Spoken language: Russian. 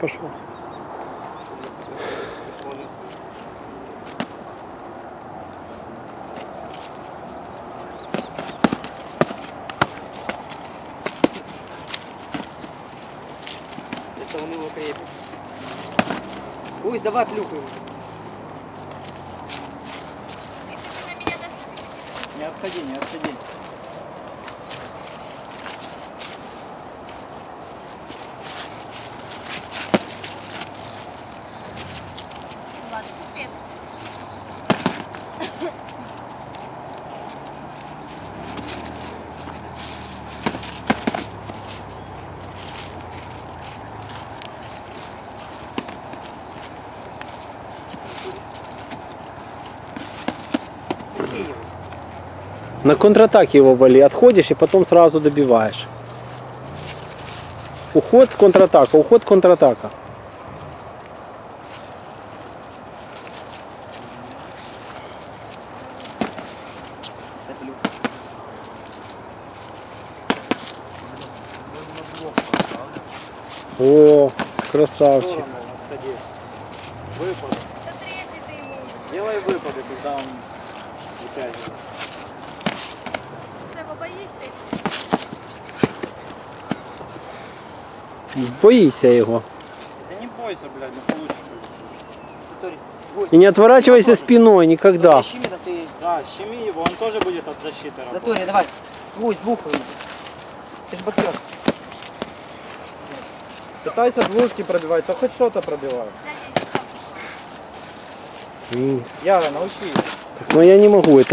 Пошел. Это он его крепит. Пусть давай плюхаем. Не отходи, не отходи. На контратаке его вали. Отходишь и потом сразу добиваешь. Уход, контратака, уход, контратака. О, красавчик. Выпады. Делай выпады, когда он вытягивает. Боїться його. Да не бойся, блядь, ну получится. И не отворачивайся спиной никогда. Ты. Да, щеми его, он тоже будет от защиты работать. Заторе, давай. Бухай. ему. Ты ж боксер. Пытайся двушки пробивать, то хоть что-то пробивай. М, Яра, научи. Но я не могу это